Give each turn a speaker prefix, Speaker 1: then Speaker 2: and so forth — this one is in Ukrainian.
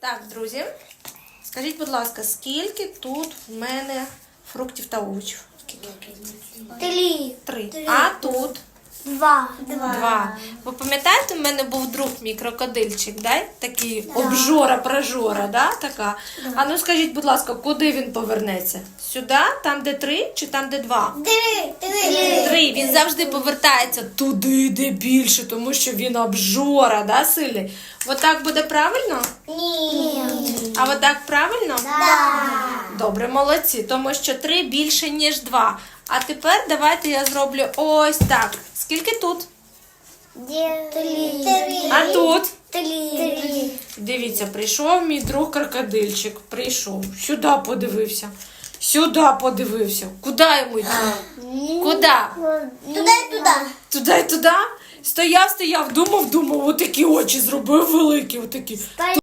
Speaker 1: Так, друзі, скажіть, будь ласка, скільки тут в мене фруктів та овочів?
Speaker 2: Три.
Speaker 1: Три. А тут
Speaker 2: Два.
Speaker 1: два. Ви пам'ятаєте, в мене був друг мій крокодильчик, да? такий обжора прожора, да? така. А ну скажіть, будь ласка, куди він повернеться? Сюди, там, де три, чи там, де два?
Speaker 2: Три. Три.
Speaker 1: Три. Він завжди повертається туди, де більше, тому що він обжора, да, сильний. Отак буде правильно?
Speaker 2: Ні.
Speaker 1: А отак правильно?
Speaker 2: Да.
Speaker 1: Добре, молодці, тому що три більше, ніж два. А тепер давайте я зроблю ось так. Скільки тут?
Speaker 2: Три.
Speaker 1: А тут?
Speaker 2: Три.
Speaker 1: Дивіться, прийшов мій друг крокодильчик. Прийшов. Сюди подивився. Сюди подивився. Куди йому йти? Куди?
Speaker 2: Туди і туди.
Speaker 1: Туди і туди? Стояв, стояв, думав, думав, отакі очі зробив великі, отакі.